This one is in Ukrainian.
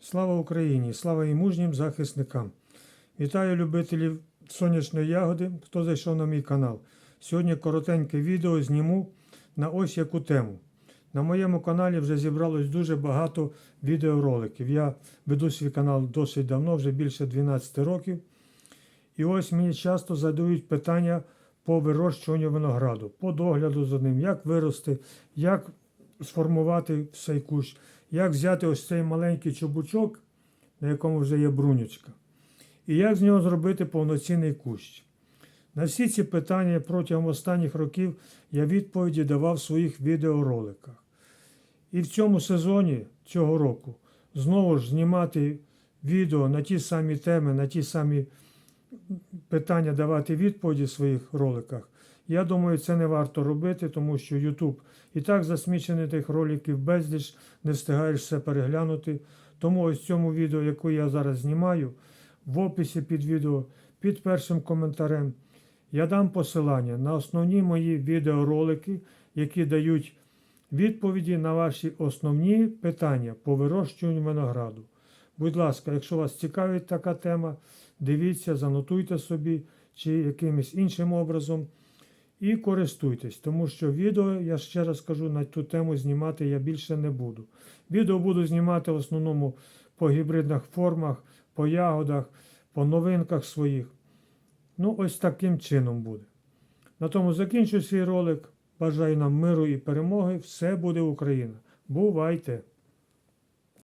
Слава Україні! Слава і мужнім захисникам! Вітаю любителів сонячної ягоди, хто зайшов на мій канал. Сьогодні коротеньке відео зніму на ось яку тему. На моєму каналі вже зібралось дуже багато відеороликів. Я веду свій канал досить давно, вже більше 12 років. І ось мені часто задають питання по вирощуванню винограду, по догляду за ним, як вирости, як сформувати цей кущ, як взяти ось цей маленький чубучок, на якому вже є брунючка, і як з нього зробити повноцінний кущ. На всі ці питання протягом останніх років я відповіді давав в своїх відеороликах. І в цьому сезоні цього року знову ж знімати відео на ті самі теми, на ті самі питання давати відповіді в своїх роликах. Я думаю, це не варто робити, тому що YouTube і так засмічений тих роликів безліч, не встигаєш все переглянути. Тому ось цьому відео, яке я зараз знімаю, в описі під відео, під першим коментарем, я дам посилання на основні мої відеоролики, які дають відповіді на ваші основні питання по вирощуванню винограду. Будь ласка, якщо вас цікавить така тема, дивіться, занотуйте собі чи якимось іншим образом і користуйтесь, тому що відео, я ще раз кажу, на ту тему знімати я більше не буду. Відео буду знімати в основному по гібридних формах, по ягодах, по новинках своїх. Ну, ось таким чином буде. На тому закінчу свій ролик. Бажаю нам миру і перемоги. Все буде Україна. Бувайте!